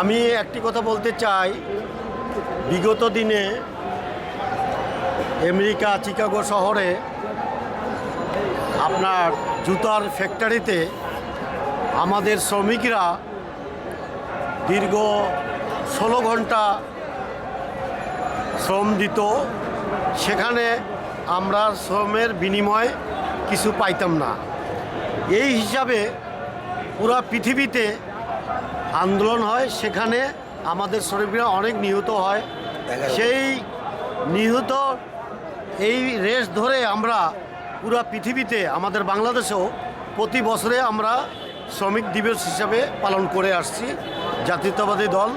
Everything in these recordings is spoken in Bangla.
আমি একটি কথা বলতে চাই। বিগত দিনে আমেরিকা চিকাগো শহরে আপনার জুতার ফ্যাক্টরিতে আমাদের শ্রমিকরা দীর্ঘ ষোলো ঘণ্টা শ্রম দিত। সেখানে আমরা শ্রমের বিনিময়ে কিছু পাইতাম না। এই হিসাবে পুরা পৃথিবীতে আন্দোলন হয় সেখানে আমাদের শ্রমিকরা অনেক নিহত হয়। সেই নিহত এই রেস ধরে আমরা পুরা পৃথিবীতে আমাদের বাংলাদেশেও প্রতি বছরে আমরা শ্রমিক দিবস হিসাবে পালন করে আসছি। জাতীয়তাবাদী দল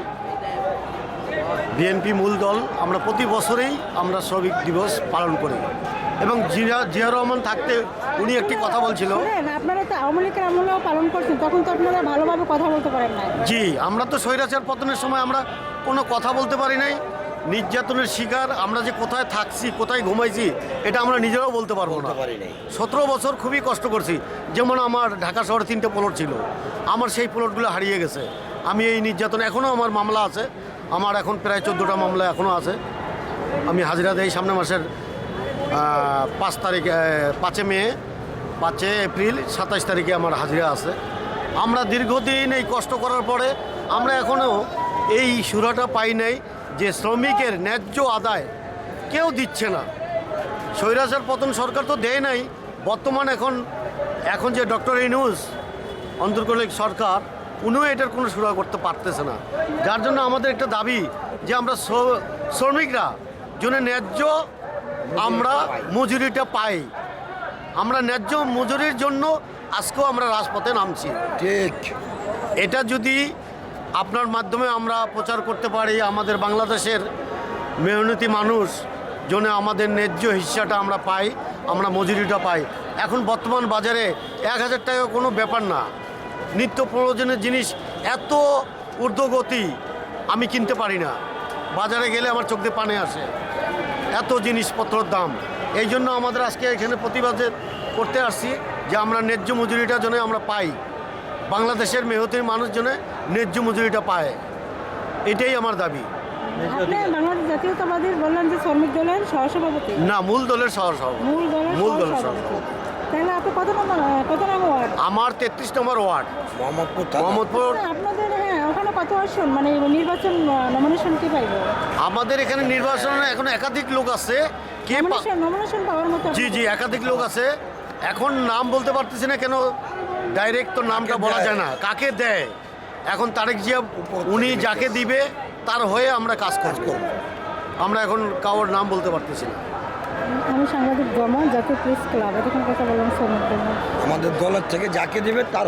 বিএনপি মূল দল আমরা প্রতি বছরেই আমরা শ্রমিক দিবস পালন করি। এবং জিয়া জিয়া রহমান থাকতে উনি একটি কথা বলছিল। আপনারা তো আওয়ামী লীগের আমলেও পালন করছেন তখন তো আপনারা ভালোভাবে কথা বলতে পারেন না জি আমরা তো স্বৈরাচার পতনের সময় আমরা কোনো কথা বলতে পারি নাই। নির্যাতনের শিকার আমরা যে কোথায় থাকছি কোথায় ঘুমাইছি এটা আমরা নিজেরাও বলতে পারব না। সতেরো বছর খুবই কষ্ট করছি। যেমন আমার ঢাকা শহরে তিনটে প্লট ছিল। আমার সেই প্লটগুলো হারিয়ে গেছে। আমি এই নির্যাতন এখনও আমার মামলা আছে। আমার এখন প্রায় চোদ্দোটা মামলা এখনও আছে। আমি হাজিরা দেই সামনে মাসের পাঁচ তারিখ পাঁচে মে, পাঁচে এপ্রিল সাতাশ তারিখে আমার হাজিরা আছে। আমরা দীর্ঘদিন এই কষ্ট করার পরে আমরা এখনও এই সুরাটা পাই নাই যে শ্রমিকের ন্যায্য আদায় কেউ দিচ্ছে না। স্বৈরাচার পতন সরকার তো দেয় নাই। বর্তমান এখন এখন যে ডক্টর ইনুস অন্তর্কলিক সরকার, উনিও এটার কোনো সুরা করতে পারতেছে না। যার জন্য আমাদের একটা দাবি যে আমরা শ্রমিকরা জন্য ন্যায্য আমরা মজুরিটা পাই। আমরা ন্যায্য মজুরির জন্য আজকেও আমরা রাজপথে নামছি। ঠিক। এটা যদি আপনার মাধ্যমে আমরা প্রচার করতে পারি আমাদের বাংলাদেশের মেহনতি মানুষ জন্য আমাদের ন্যায্য হিস্সাটা আমরা পাই আমরা মজুরিটা পাই। এখন বর্তমান বাজারে এক হাজার টাকা কোনো ব্যাপার না। নিত্য প্রয়োজনের জিনিস এত ঊর্ধ্বগতি আমি কিনতে পারি না। বাজারে গেলে আমার চোখ দিয়ে পানে আসে। এত জিনিসপত্রের দাম। এই জন্য আমাদের আজকে এখানে প্রতিবাদে করতে আসছি যে আমরা ন্যায্য মজুরিটা যেন আমরা পাই। বাংলাদেশের মেহতির মানুষজনে ন্যায্য মজুরিটা পায়। এটাই আমার দাবি। জাতীয়তাবাদী বললেন যে শ্রমিক দলের সহসভাপতি? না মূল দলের সহ সভাপতি। মূল দলের সহসভাপতি। আমার তেত্রিশ নম্বর ওয়ার্ড। মোহাম্মদপুর মোহাম্মদপুর আপনাদের ওখানে কত আসন? মানে নির্বাচন নমিনেশন কি পাইব? আমাদের এখানে নির্বাচনে এখন একাধিক লোক আছে। কে নমিনেশন নমিনেশন পাওয়ার মতো জি জি একাধিক লোক আছে। এখন নাম বলতে পারতেছি না কেন ডাইরেক্ট তো নামটা বলা যায় না। কাকে দেয়? এখন তারেক জিয়া উনি যাকে দিবে তার হয়ে আমরা কাজ করব। আমরা এখন কারোর নাম বলতে পারতেছি না। আমি সাংবাদিক জমা জাতীয় প্রেস ক্লাব। এতক্ষণ কথা বললাম আমাদের দলের থেকে যাকে দেবে তার